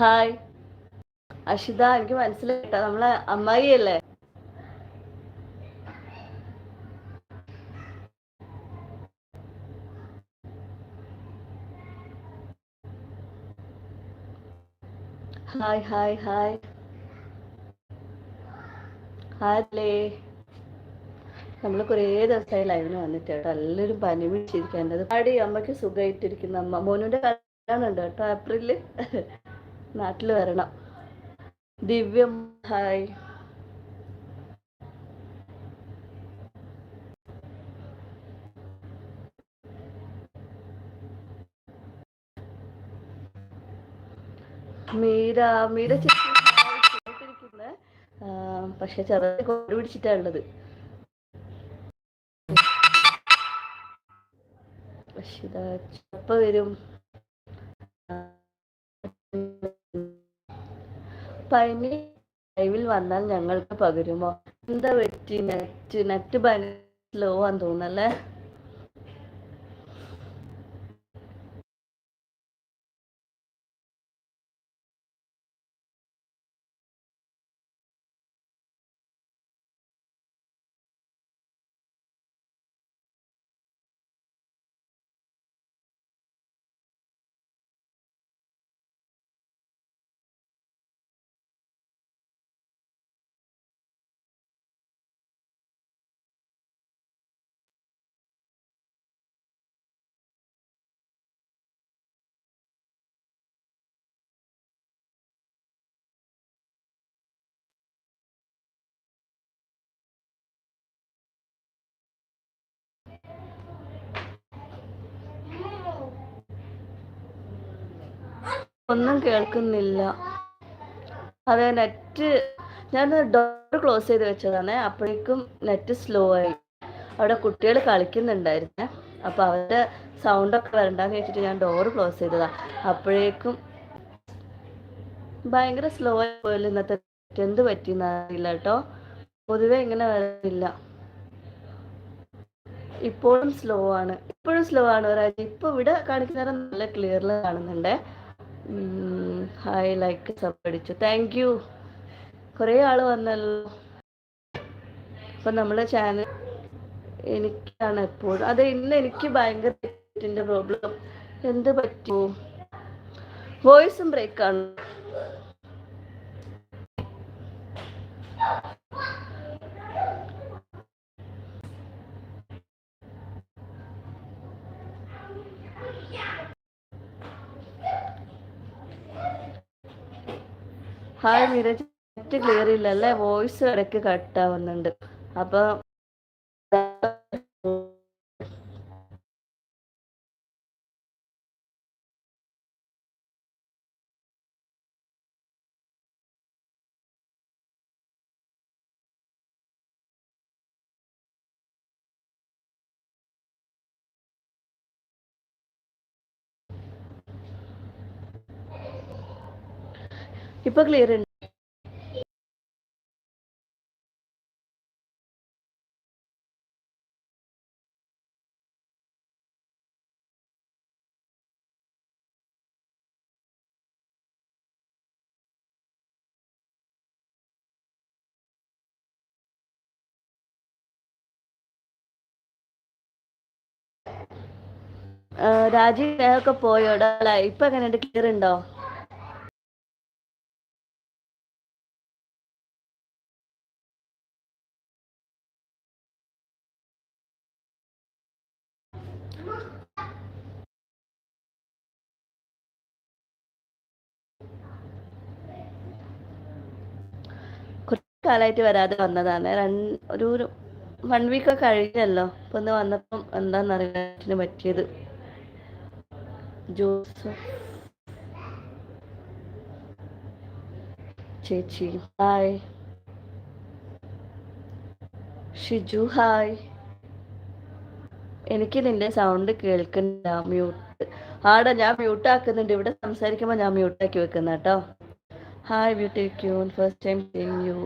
Hi. Ashitha എനിക്ക് മനസ്സിലായിട്ട നമ്മളെ അമ്മായി അല്ലേ ഹായ് ഹായ്. ഹായ് ഹായല്ലേ നമ്മൾ കുറേ ദിവസമായി ലൈവിന് വന്നിട്ട് കേട്ടോ. എല്ലാവരും പനി പിടിച്ചിരിക്കേണ്ടത് പാടി അമ്മയ്ക്ക് സുഖമായിട്ടിരിക്കുന്ന അമ്മ മോനുവിന്റെ കല്യാണം ഉണ്ട് കേട്ടോ ഏപ്രിലിൽ നാട്ടിൽ വരണം. ദിവ്യം ഹായ്. മീര മീര ചേച്ചിരിക്കുന്നത് പക്ഷെ ചെറുതായി കൊണ്ടു പിടിച്ചിട്ടാണുള്ളത് പക്ഷെ ചെപ്പ വരും. പനി ലൈവിൽ വന്നാൽ ഞങ്ങൾക്ക് പകരുമോ? എന്താ പറ്റി? നെറ്റ് നെറ്റ് ഭയങ്കര സ്ലോ ആണെന്ന് തോന്നുന്നല്ലേ ഒന്നും കേൾക്കുന്നില്ല. അതെ നെറ്റ് ഞാൻ ഡോർ ക്ലോസ് ചെയ്ത് വെച്ചതാണ്. അപ്പോഴേക്കും നെറ്റ് സ്ലോ ആയി. അവിടെ കുട്ടികൾ കളിക്കുന്നുണ്ടായിരുന്നേ. അപ്പോൾ അവരുടെ സൗണ്ടൊക്കെ വരണ്ടെന്ന് വെച്ചിട്ട് ഞാൻ ഡോർ ക്ലോസ് ചെയ്തതാ. അപ്പോഴേക്കും ഭയങ്കര സ്ലോ ആയി പോയല്ലോ ഇന്നത്തെ എന്ത് പറ്റിയെന്ന് അറിയില്ല കേട്ടോ. പൊതുവെ ഇങ്ങനെ വരുന്നില്ല ഇപ്പോഴും സ്ലോ ആണ്. ഇപ്പോഴും സ്ലോ ആണ്. ഒരാഴ്ച ഇപ്പൊ ഇവിടെ കാണിക്കുന്നേരം നല്ല ക്ലിയറിൽ കാണുന്നുണ്ടേ. ഹായ് ലൈക്ക് സംഘടിച്ചു താങ്ക് യു കുറേ ആൾ വന്നല്ലോ. അപ്പൊ നമ്മളെ ചാനൽ എനിക്കാണ് എപ്പോഴും അതെ ഇന്ന് എനിക്ക് ഭയങ്കര പ്രോബ്ലം എന്ത് പറ്റുമോ വോയിസും break hi Neeraj net clear ഇല്ലല്ലേ? വോയിസ് ഇടയ്ക്ക് കട്ട് ആവുന്നുണ്ട്. അപ്പൊ ഇപ്പൊ ക്ലിയർ ഉണ്ട്. രാജീവ് ഒക്കെ പോയോടാ? ഇപ്പൊ എങ്ങനെയുണ്ട്? ക്ലിയർ ഉണ്ടോ? കാലമായിട്ട് വരാതെ വന്നതാണ്. ഒരു വൺ വീക്ക് ഒക്കെ കഴിഞ്ഞല്ലോ. അപ്പൊ ഒന്ന് വന്നപ്പം എന്താന്നറിയാൻ പറ്റിയത്. ജോസ്. ചേച്ചി ഹായ് ഷിജു ഹായ് എനിക്ക് നിന്റെ സൗണ്ട് കേൾക്കുന്നില്ല. മ്യൂട്ട് ആടാ ഞാൻ മ്യൂട്ട് ആക്കുന്നുണ്ട്. ഇവിടെ സംസാരിക്കുമ്പോൾ ഞാൻ മ്യൂട്ടാക്കി വെക്കുന്ന കേട്ടോ. Hi beauty queen first time you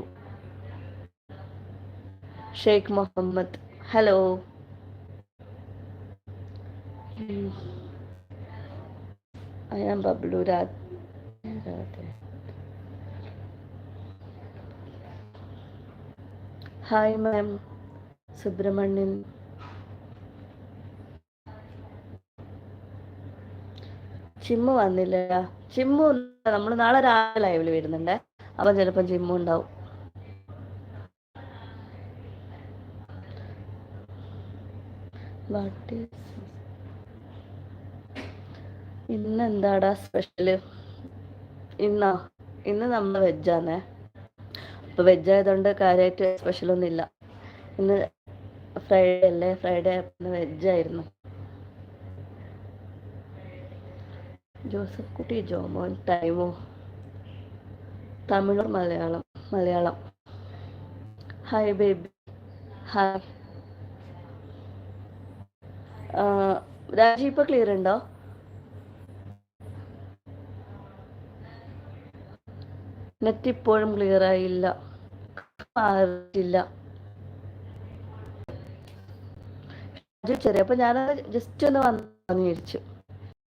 Sheikh Muhammad. Hello. Am Bablu Raj. Hi ma'am. Subramanian. Chimmu വന്നില്ല. ചിമ്മു നമ്മൾ നാളെ രാവിലെ ലൈവിൽ വരുന്നുണ്ടേ. അപ്പം ചിലപ്പം ചിമ്മു ഉണ്ടാവും. Is ഇന്ന് എന്താടാ സ്പെഷ്യൽ ഇന്നാ? ഇന്ന് നമ്മൾ വെജാന്നേ അപ്പൊ വെജ് ആയതുകൊണ്ട് കാര്യമായിട്ട് സ്പെഷ്യൽ ഒന്നും ഇല്ല ഇന്ന് ഫ്രൈഡേ അല്ലേ? ഫ്രൈഡേ വെജ് ആയിരുന്നു ജോസഫ് കുട്ടി Jomon ടൈമോ. Tamil Malayalam Malayalam. Hi baby hi Raji ഇപ്പൊ ക്ലിയർ ഉണ്ടോ? നെറ്റ് ഇപ്പോഴും ക്ലിയർ ആയില്ല. മാറിയില്ല ചെറിയ അപ്പൊ ഞാൻ ജസ്റ്റ് ഒന്ന് വന്നു വിചാരിച്ചു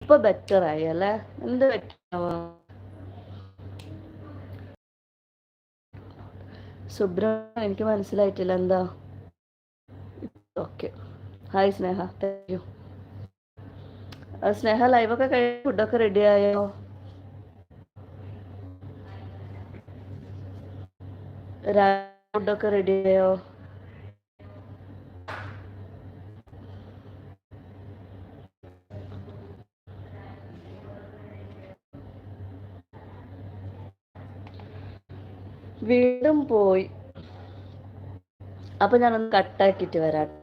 ഇപ്പൊ ബെറ്റർ ആയി അല്ലേ? എന്ത് ബെറ്റർ സുബ്രഹ്മണ്യം എനിക്ക് മനസ്സിലായിട്ടില്ല എന്താ? Okay hi Sneha thank you Sneha ലൈവൊക്കെ കഴിഞ്ഞ് ഫുഡൊക്കെ റെഡി ആയോ? ഫുഡൊക്കെ റെഡി ആയോ? വീണ്ടും പോയി. അപ്പൊ ഞാനൊന്ന് കട്ടാക്കിട്ട് വരാം.